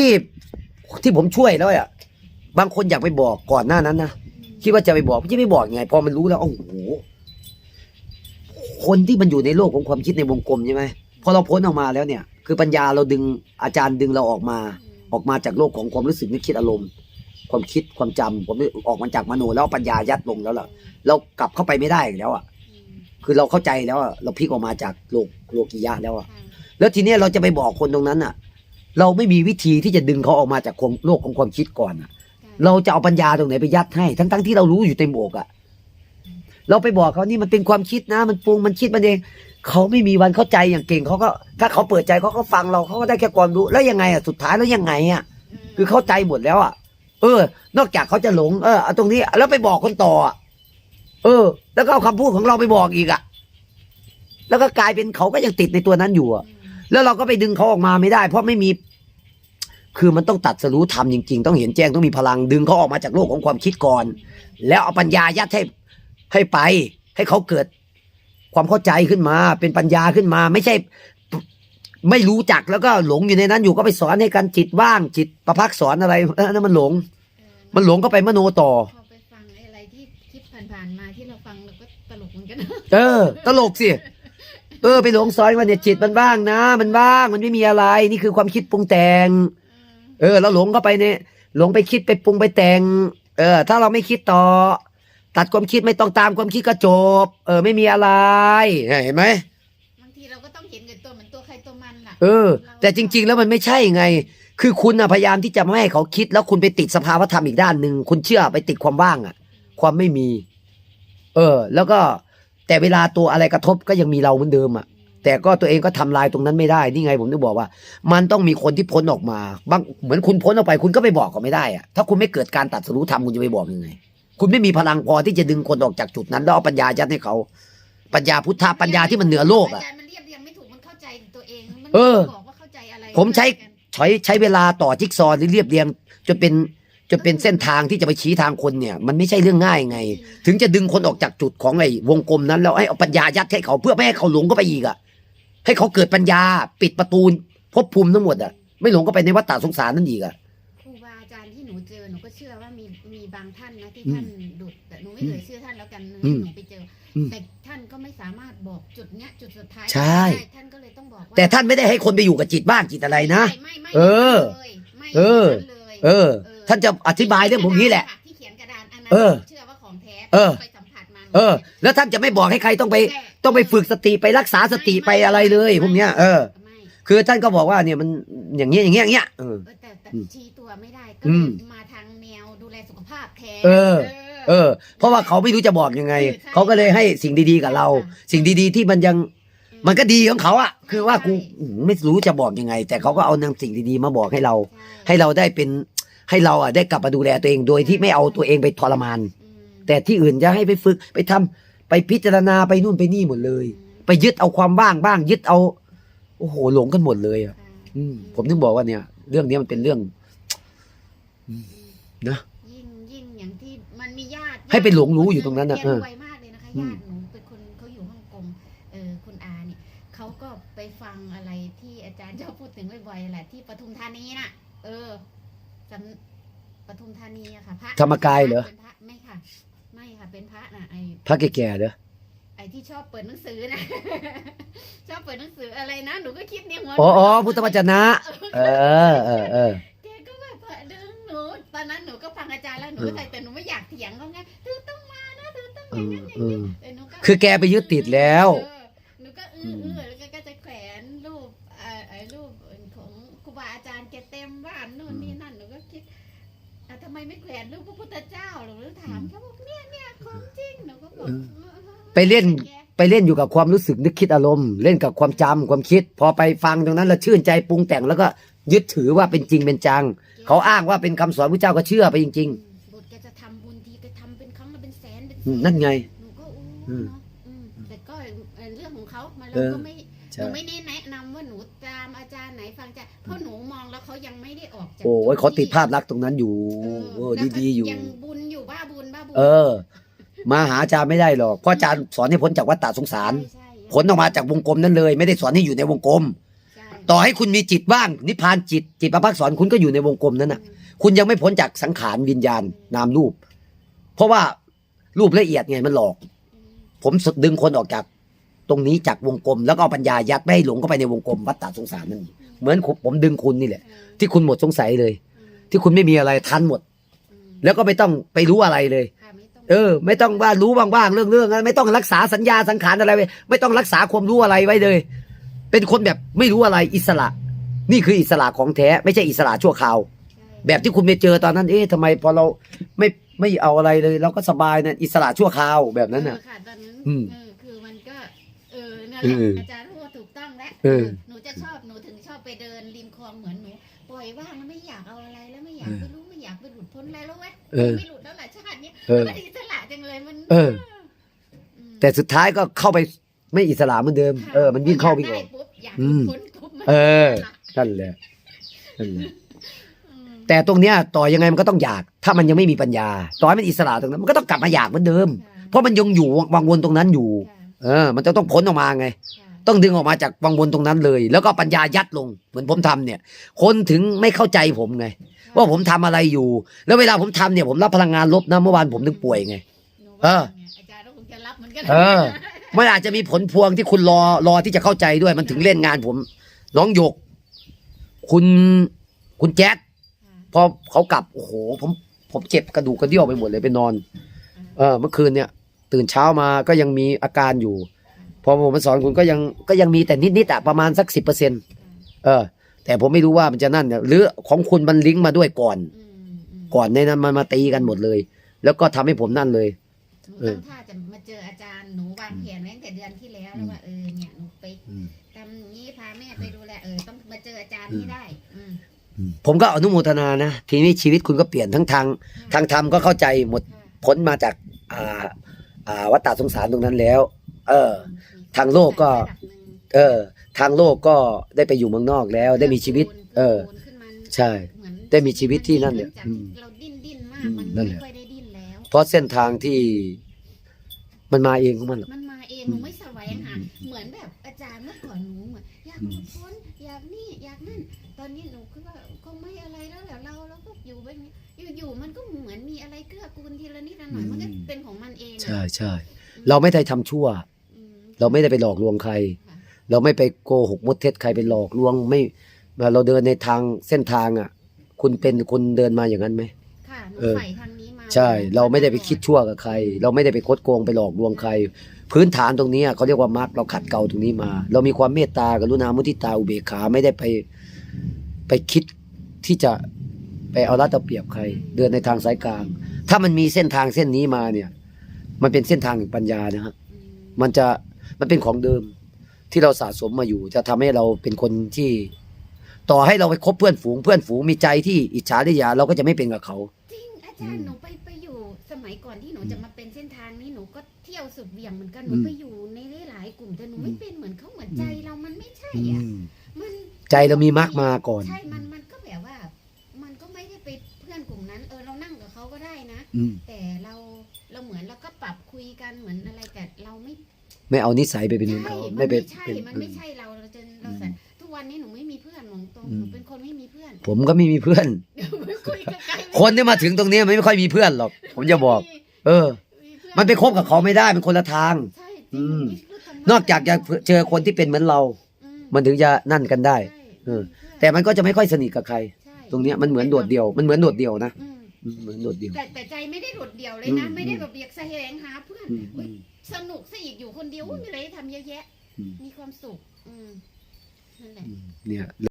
ที่ที่ผมช่วยแล้วอะบางคนอยากไปบอกก่อนหน้านั้นนะคิดว่าจะไปบอกไม่ไม่บอกไง พอมันรู้แล้วโอ้โหคนที่มันอยู่ในโลกของความคิดในวงกลมใช่ไหมพอเราพ้นออกมาแล้วเนี่ย คือปัญญาเราดึงอาจารย์ดึงเราออกมา ออกมาจากโลกของความรู้สึกนึกคิดอารมณ์ ความคิดความจำผมออกมาจากมโนแล้วปัญญายัดลงแล้วล่ะ เรากลับเข้าไปไม่ได้อีกแล้วอะ คือเราเข้าใจแล้วอะเราพลิกออกมาจากโลกโลกิยะแล้วอะแล้วทีเนี้ยเราจะไปบอกคนตรงนั้นอะ เราไม่มีวิธีที่จะดึงเขาออกมาจากความโลกของความคิดก่อนอะเราจะเอาปัญญาตรงไหนไปยัดให้ ทั้งทั้งๆที่เรารู้อยู่เต็มอกอะเราไปบอกเขานี่มันเป็นความคิดนะ มันปรุงมันคิดมันเองเขาไม่มีวันเข้าใจอย่างเก่งเขาก็ ถ้าเขาเปิดใจเขาก็ฟังเราเขาก็ได้แค่ความรู้แล้วยังไงอะสุดท้ายแล้วยังไงอะคือเข้าใจหมดแล้วอะเออ นอกจากเขาจะหลงเออเอาตรงนี้ แล้วไปบอกคนต่ออะเออ แล้วก็เอาคำพูดของเราไปบอกอีกอะแล้วก็กลายเป็นเขาก็ยังติดในตัวนั้นอยู่อะ แล้วเราก็ไปดึงเขาออกมาไม่ได้ เพราะไม่มี คือมันต้องตัดสรู้ธรรมจริง ๆ ต้องเห็นแจ้งต้องมีพลังดึงเขาออกมาจากโลกของความคิดก่อน แล้วเอาปัญญายัดให้ให้ไป ให้เขาเกิดความเข้าใจขึ้นมา เป็นปัญญาขึ้นมา ไม่ใช่ไม่รู้จักแล้วก็หลงอยู่ในนั้นอยู่ก็ไปสอนให้กันจิตว่างจิตประพักสอนอะไรเออนั่นมันหลง มันหลงก็ไปมโนต่อพอไปฟังอะไรที่คลิปผ่านๆมาที่เราฟังเราก็ตลกเหมือนกันนะเออ ตลกสิ เออไปหลงซอยว่าเนี่ยจิตมันว่างนะ มันว่างมันไม่มีอะไร นี่คือความคิดปรุงแต่ง เออเราหลงเข้าไปเนี่ยหลงไปคิดไปปรุงไปแต่ง เออ ถ้าเราไม่คิดต่อ ตัดความคิดไม่ต้องตามความคิดก็จบ เออ ไม่มีอะไรเห็นไหมบางทีเราก็ต้องเห็นกับตัวเหมือนตัวใครตัวมันล่ะเออ แต่จริง ๆ แล้วมันไม่ใช่ไง คือคุณนะพยายามที่จะไม่ให้เขาคิด แล้วคุณไปติดสภาวธรรมอีกด้านหนึ่งคุณเชื่อไปติดความว่างอะความไม่มี เออ แล้วก็ แต่เวลาตัวอะไรกระทบก็ยังมีเราเหมือนเดิมอะแต่ก็ตัวเองก็ทำลายตรงนั้นไม่ได้ นี่ไงผมถึงบอกว่า มันต้องมีคนที่พ้นออกมาบางเหมือนคุณพ้นออกไป คุณก็ไปบอกก็ไม่ได้อะถ้าคุณไม่เกิดการตัดสรู้ธรรมคุณจะไปบอกยังไง คุณไม่มีพลังพอที่จะดึงคนออกจากจุดนั้น แล้วเอาปัญญายัดให้เขา ปัญญาพุทธะปัญญาที่มันเหนือโลกอะาจารย์มันเรียบเรียงไม่ถูกมันเข้าใจตัวเองมันเออบอกว่าเข้าใจอะไรผมใช้ใช้ใช้เวลาต่อจิ๊กซอว์หรือเรียบเรียงจนเป็น จนเป็นเส้นทางที่จะไปชี้ทางคนเนี่ย มันไม่ใช่เรื่องง่ายไง ถึงจะดึงคนออกจากจุดของไอ้วงกลมนั้นแล้วให้เอาปัญญายัดให้เขาเพื่อไม่ให้เขาหลงเข้าไปอีกอะให้เขาเกิดปัญญาปิดประตูภพภูมิทั้งหมดอะไม่หลงเข้าไปในวัฏฏะสงสารนั่นอีกอะครูบาอาจารย์ที่หนูเจอหนูก็เชื่อว่ามีมีบางท่านนะที่อืมท่านดุดแต่หนูไม่เอ่ยชื่อท่านแล้วกันอืมหนูไปเจออมแต่ท่านก็ไม่สามารถบอกจุดเนี้ยจุดสุดท้ายใช่ได้ท่านก็เลยต้องบอกว่าแต่ท่านไม่ได้ให้คนไปอยู่กับจิตบ้านจิตอะไรนะไม่ไม่ไม่เออไม่ไม่เออเลยเออ ท่านจะอธิบายเรื่องพวกนี้แหละ ที่เขียนกระดานอันนั้นเออเชื่อว่าของแท้เออ ไปสัมผัสมาเออ แล้วท่านจะไม่บอกให้ใครต้องไปแต่ต้องไปฝึกสติไปรักษาสติไปอะไรเลยพวกเนี้ยเออ ไม่คือท่านก็บอกว่าเนี่ยมันอย่างเงี้ยอย่างเงี้ยอย่างเงี้ยเออ เออแต่แต่อืมชี้ตัวไม่ได้ก็อืเลมยมาทางแนวดูแลสุขภาพแทนเออ เออ เพราะว่าเขาไม่รู้จะบอกยังไง เขาก็เลยให้สิ่งดีๆกับเรา สิ่งดีๆที่มันยังมันก็ดีของเขาอะคือว่ากูอืมไม่รู้จะบอกยังไง แต่เขาก็เอานำสิ่งดีๆมาบอกให้เรา ใช่ให้เราได้เป็น ให้เราอะได้กลับมาดูแลตัวเองโดยที่ไม่เอาตัวเองไปทรมานอืมแต่ที่อื่นจะให้ไปฝึกไปทำไปพิจารณาไปนู่นไปนี่หมดเลย ไปยึดเอาความว่างบ้าง ยึดเอาโอ้โหหลงกันหมดเลยอะค่ะ อืมผมถึงบอกว่าเนี่ย เรื่องนี้มันเป็นเรื่องนะยิ่งยิ่งอย่างที่มันมีญาติให้ไปหลงรู้อยู่ตรงนั้นน่ะเรียเออรวยมากเลยนะคะอืมญาติหนูเป็นคนเขาอยู่ฮ่องกงเออคุณอาเนี่ยเขาก็ไปฟังอะไรที่อาจารย์ชอบพูดถึงบ่อยๆแหละที่ปทุมธานีน่ะ เออ จำปทุมธานีอะค่ะพระธรรมกายเหรอ ป็นพะไม่ค่ะ ไม่ค่ะ เป็นพระน่ะไอพระแก่ๆเด้อไอที่ชอบเปิดหนังสือนะ ชอบเปิดหนังสืออะไรนะหนูก็คิดเนี่ยหัวอ๋ออ๋อพุทธวจนะ เออเออเออ แกก็แบบว่าดึงหนูตอนนั้นหนูก็ฟังอาจารย์แล้วหนูก็ใส่แต่หนูไม่อยากเถียงเขาไงเธอต้องมานะเธอต้องอย่างนั้นอย่างนี้เออหนูก็ คือแกไปยึดติดแล้ว เอ ไปเล่นแกไปเล่นอยู่กับความรู้สึกนึกคิดอารมณ์ เล่นกับความจำความคิด พอไปฟังตรงนั้นแล้วชื่นใจปรุงแต่งแล้วก็ยึดถือว่าเป็นจริงเป็นจัง เขาอ้างว่าเป็นคำสอนพระเจ้าก็เชื่อไปจริงบุตรแกจะทำบุญทีแกทำเป็นครั้งละเป็นแสนเป็นๆแสอืมนนั่นไงหนูก็อือู้มเนาะอืมแต่ก็เอ่อเรื่องของเขามาเอเราอก็ไม่หใช่นูไม่ได้แนะนำว่าหนูตามอาจารย์ไหนฟังจะเพราะหนูมองแล้วเขายังไม่ได้ออกจากโอ้ยจุเขาติดที่ภาพลักษณ์ตรงนั้นอยู่เออโอ้แล้วก็ดีๆอยู่ยังบุญอยู่บ้าบุญบ้าบุญเออ มาหาอาจารย์ไม่ได้หรอกเพราะอาจารย์สอนให้พ้นจากวัฏฏะสงสาร ใช่ใช่พ้นออกมาจากวงกลมนั้นเลย ไม่ได้สอนให้อยู่ในวงกลม ใช่ต่อให้คุณมีจิตว่างนิพพานจิต จิตประภักษรคุณก็อยู่ในวงกลมนั้นน่ะ คุณยังไม่พ้นจากสังขารวิญญาณนามรูป เพราะว่ารูปละเอียดไงมันหลอก ผมสดึงคนออกจากตรงนี้จากวงกลม แล้วก็เอาปัญญายัดไม่ให้หลงเข้าไปในวงกลมวัฏฏะสงสารนั่นเหมือนผมดึงคุณนี่แหละ ที่คุณหมดสงสัยเลย ที่คุณไม่มีอะไรทันหมด แล้วก็ไม่ต้องไปรู้อะไรเลย ค่ะไม่ต้อง เออ ไม่ต้องว่ารู้ว่างๆเรื่องเรื่องๆไม่ต้องรักษาสัญญาสังขารอะไรไว้ไม่ต้องรักษาความรู้อะไรไว้เลย เป็นคนแบบไม่รู้อะไรอิสระ นี่คืออิสระของแท้ ไม่ใช่อิสระชั่วคราวใช่แบบที่คุณไปเจอตอนนั้น เอ๊ะทำไมพอเราไม่ไม่เอาอะไรเลยเราก็สบายนะอิสระชั่วคราวแบบนั้นน่ะ เออค่ะตอนนั้นอืมเออคือมันก็ เออนั่นแหเอละออาจารย์พูดถูกต้องแล้วเออหนูจะชอบหนูถึงชอบไปเดินริมคลองเหมือนหนูปล่อยว่างแล้วไม่อยากเอาอะไรแล้วไม่อยากไปรู้ไม่อยากไปหลุดพ้นอะไรแล้วเว้ยเออ ไม่หลุดแล้วหละชาติเนี้ยเออ มันอิสระจังเลยมันเอ ออืมแต่สุดท้ายก็เข้าไปไม่อิสระเหมือนเดิมค่ะเออ มันวิ่งเข้าไปพก่ออยานกได้ปุ๊บอยากอืหลุมดพ้นปุ๊บมันเอออิสระนั่นแหละนั่นแหละ อืมแต่ตรงเนี้ยต่อยังไงมันก็ต้องอยาก ถ้ามันยังไม่มีปัญญา ต่อให้มันอิสระตรงนั้นมันก็ต้องกลับมาอยากเหมือนเดิมค่ะเพราะมันยังอยู่วังวนตรงนั้นอยู่ ค่ะเออ มันจะต้องพ้นออกมาไง ค่ะต้องดึงออกมาจากวังวนตรงนั้นเลย แล้วก็ปัญญายัดลง เหมือนผมทำเนี่ย คนถึงไม่เข้าใจผมไง ว่าผมทำอะไรอยู่ แล้วเวลาผมทำเนี่ยผมรับพลังงานลบนะเมื่อวานผมถึงป่วยไง หนูเอว่าอเนี่ยอาจารย์ก็คงจะรับเหมือนกันเออ มันอาจจะมีผลพวงที่คุณรอรอที่จะเข้าใจด้วย มันถึงเล่นงานผม น้องหยก คุณคุณแจ๊คค่ะพอเขากลับโอ้โห ผมผมเจ็บกระดูกกระเดี่ยวไปหมดเลยไปนอน เออ เมื่อคืนเนี่ย ตื่นเช้ามาก็ยังมีอาการอยู่ พอผมมาสอนคุณก็ยังก็ยังมีแต่นิดๆอะประมาณสักสิบเปอร์เซ็นเออ แต่ผมไม่รู้ว่ามันจะนั่นเนี่ยหรือของคุณมันลิงก์มาด้วยก่อน อืมอืมก่อนในนั้นมันมาตีกันหมดเลย แล้วก็ทำให้ผมนั่นเลย หนูเออตั้งท่าจะมาเจออาจารย์หนูวางแผนไว้ตั้งแต่เดือนที่แล้วแล้วว่าเออเนี่ยหนูไปทำอย่างนี้พาแม่ไปดูแลเออต้องมาเจออาจารย์ให้ได้ อืม ผมก็อนุโมทนานะ ทีนี้ชีวิตคุณก็เปลี่ยนทั้งทางทางธรรมก็เข้าใจหมดค่ะพ้นมาจากอ่าอ่าวัฏฏะสงสารตรงนั้นแล้ว เออ ทางโลกก็ระดับหนึ่งเออ ทางโลกก็ได้ไปอยู่เมืองนอกแล้ว ได้มีชีวิต เออคูณขึ้นมาใช่เหมือนได้มีชีวิตที่นั่นเนี่ยจากอืมเราดิ้นดิ้นมากอืมมันนั่นแหไม่ละค่อยได้ดิ้นแล้วเพ ราะเส้นทางที่มันมาเองของมันหรอก มันมาเองหนูไม่แสวงหาเหมือนแบบอาจารย์เมื่อก่อนหนูเหมือนอยากหลุดพ้นอยากนี่อยากนั่น ตอนนี้หนูคือว่าคงไม่อะไรแล้วแหละเราเราก็อยู่แบบนี้อยู่ๆมันก็เหมือนมีอะไรเกื้อกูลทีละนิดละหน่อยมันก็เป็นของมันเองอะใช่ใช่เราไม่ได้ทำชั่ว อืม เราไม่ได้ไปหลอกลวงใคร ค่ะ เราไม่ไปโกหกมดเท็จใครไปหลอกลวงไม่เราเดินในทางเส้นทางอะ คุณเป็นคนเดินมาอย่างนั้นไหม ค่ะหนูเออใฝ่ทางนี้มา ใช่ เราไม่ได้ไปคิดชั่วกับใคร เราไม่ได้ไปคดโกงไปหลอกลวงใคร พื้นฐานตรงนี้เขาเรียกว่ามาร์กเราขัดเกลาตรงนี้มา เรามีความเมตตากรุณามุทิตาอุเบกขาไม่ได้ไปไปคิดที่จะไปเอารัดเอาเปรียบใคร เดินในทางสายกลาง ถ้ามันมีเส้นทางเส้นนี้มาเนี่ย มันเป็นเส้นทางแห่งปัญญานะฮะมันจะมันเป็นของเดิมที่เราสะสมมาอยู่ จะทำให้เราเป็นคนที่ ต่อให้เราไปคบเพื่อนฝูงเพื่อนฝูงมีใจที่อิจฉาริยาเราก็จะไม่เป็นกับเขา อาจารย์หนูไปไปอยู่สมัยก่อนที่หนูจะมาเป็นเส้นทางนี้หนูก็เที่ยวสุดเหวี่ยงเหมือนกันหนูอืมไปอยู่ในหลายๆกลุ่มแต่หนูไม่อืมเป็นเหมือนเขาเหมือนอืมใจเรามันไม่ใช่อะมันใจเรามีมากมาก่อนใช่มันมันก็แบบว่า มันก็ไม่ได้ไปเพื่อนกลุ่มนั้น เออเรานั่งกับเขาก็ได้นะอืมแต่เราเราเหมือนเราก็ปรับคุยกันเหมือนอะไรแต่เราไม่ ไม่เอานิสัยไปเป็นเหมือนใช่เขามันไม่ไม่เป็นใช่เป็นมันไม่ใช่เราเราจะเราอืมสัทุกวันนี้หนูไม่มีเพื่อนหนูตรงอืมหนูเป็นคนไม่มีเพื่อน ผมก็ไม่มีเพื่อนไม่คุยกับใครคนที่มาถึงตรงนี้ไม่ค่อยมีเพื่อนหรอก ผมจะบอก เออเพื่อมันไปคบกับเขาไม่ได้เป็นคนละทาง ใช่จอืริงมนี่พูดธรรมะนอกจากจะเจอคนที่เป็นเหมือนเรา อืมันถึงจะนั่นกันได้ใช่เออพื่แต่มันก็จะไม่ค่อยสนิทกับใคร ใช่ตรงเนี้ยมันเหมือนโดดเดี่ยว มันเหมือนโดดเดี่ยวนะอืมอืมเหมือนโดดเดี่ยว แต่แต่ใจไม่ได้โดดเดี่ยวเลยนะ อืม ไม่ได้แบบอยากแสวงหาเพื่อนอืมอุ๊ยสนุกซะอีกอยู่คนเดียวอุ๊ยมีอะไรให้ทำเยอะแยะ อืม มีความสุข อืมนั่นแหละเนี่ย